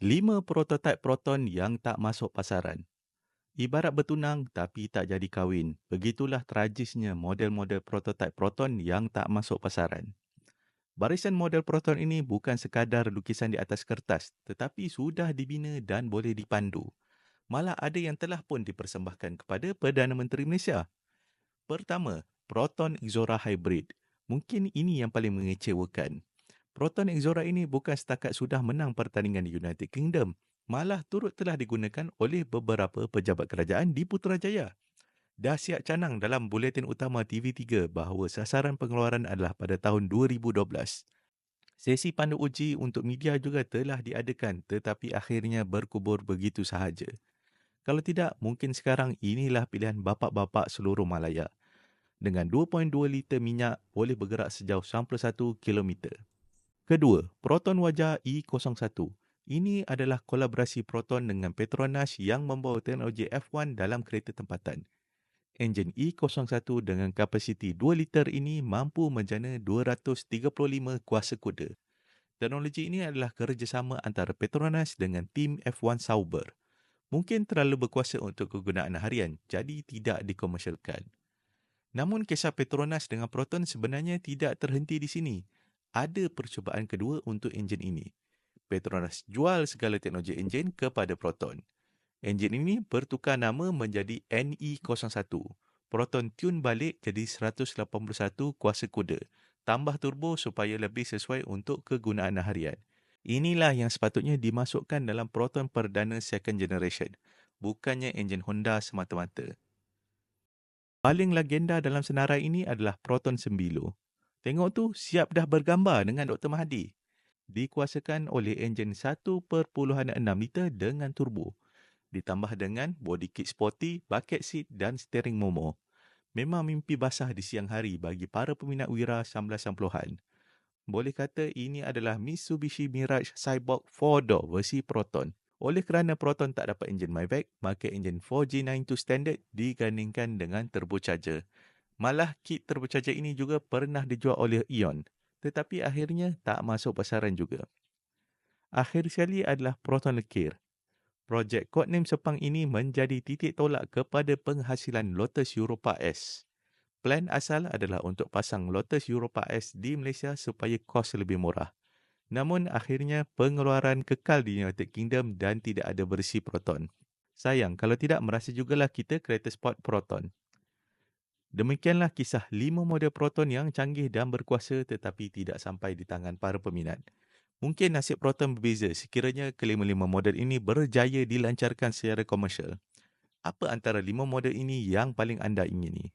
5 prototipe proton yang tak masuk pasaran. Ibarat bertunang tapi tak jadi kahwin. Begitulah tragisnya model-model prototipe proton yang tak masuk pasaran. Barisan model proton ini bukan sekadar lukisan di atas kertas tetapi sudah dibina dan boleh dipandu. Malah ada yang telah pun dipersembahkan kepada Perdana Menteri Malaysia. Pertama, Proton Exora Hybrid. Mungkin ini yang paling mengecewakan. Proton Exora ini bukan setakat sudah menang pertandingan di United Kingdom, malah turut telah digunakan oleh beberapa pejabat kerajaan di Putrajaya. Dah siap canang dalam buletin utama TV3 bahawa sasaran pengeluaran adalah pada tahun 2012. Sesi pandu uji untuk media juga telah diadakan tetapi akhirnya berkubur begitu sahaja. Kalau tidak, mungkin sekarang inilah pilihan bapa-bapa seluruh Malaya. Dengan 2.2 liter minyak boleh bergerak sejauh 91 kilometer. Kedua, Proton Wajah E01. Ini adalah kolaborasi Proton dengan Petronas yang membawa teknologi F1 dalam kereta tempatan. Enjin E01 dengan kapasiti 2 liter ini mampu menjana 235 kuasa kuda. Teknologi ini adalah kerjasama antara Petronas dengan tim F1 Sauber. Mungkin terlalu berkuasa untuk kegunaan harian, jadi tidak dikomersialkan. Namun kisah Petronas dengan Proton sebenarnya tidak terhenti di sini ada percubaan kedua untuk enjin ini. Petronas jual segala teknologi enjin kepada Proton. Enjin ini bertukar nama menjadi NE01. Proton tune balik jadi 181 kuasa kuda. Tambah turbo supaya lebih sesuai untuk kegunaan harian. Inilah yang sepatutnya dimasukkan dalam Proton perdana second generation. Bukannya enjin Honda semata-mata. Paling legenda dalam senarai ini adalah Proton Sembilo. Tengok tu, siap dah bergambar dengan Dr. Mahdi. Dikuasakan oleh enjin 1.6 liter dengan turbo. Ditambah dengan body kit sporty, bucket seat dan steering momo. Memang mimpi basah di siang hari bagi para peminat Wira 1990-an. Boleh kata ini adalah Mitsubishi Mirage Cyborg 4-door versi Proton. Oleh kerana Proton tak dapat enjin MyVac, maka enjin 4G92 standard digandingkan dengan turbocharger. Malah kit terbercaja ini juga pernah dijual oleh Ion, tetapi akhirnya tak masuk pasaran juga. Akhir sekali adalah Proton Lekir. Projek codename Sepang ini menjadi titik tolak kepada penghasilan Lotus Europa S. Plan asal adalah untuk pasang Lotus Europa S di Malaysia supaya kos lebih murah. Namun akhirnya pengeluaran kekal di United Kingdom dan tidak ada versi Proton. Sayang kalau tidak merasa jugalah kita kereta sport Proton. Demikianlah kisah lima model proton yang canggih dan berkuasa tetapi tidak sampai di tangan para peminat. Mungkin nasib proton berbeza sekiranya kelima-lima model ini berjaya dilancarkan secara komersial. Apa antara lima model ini yang paling anda ingini?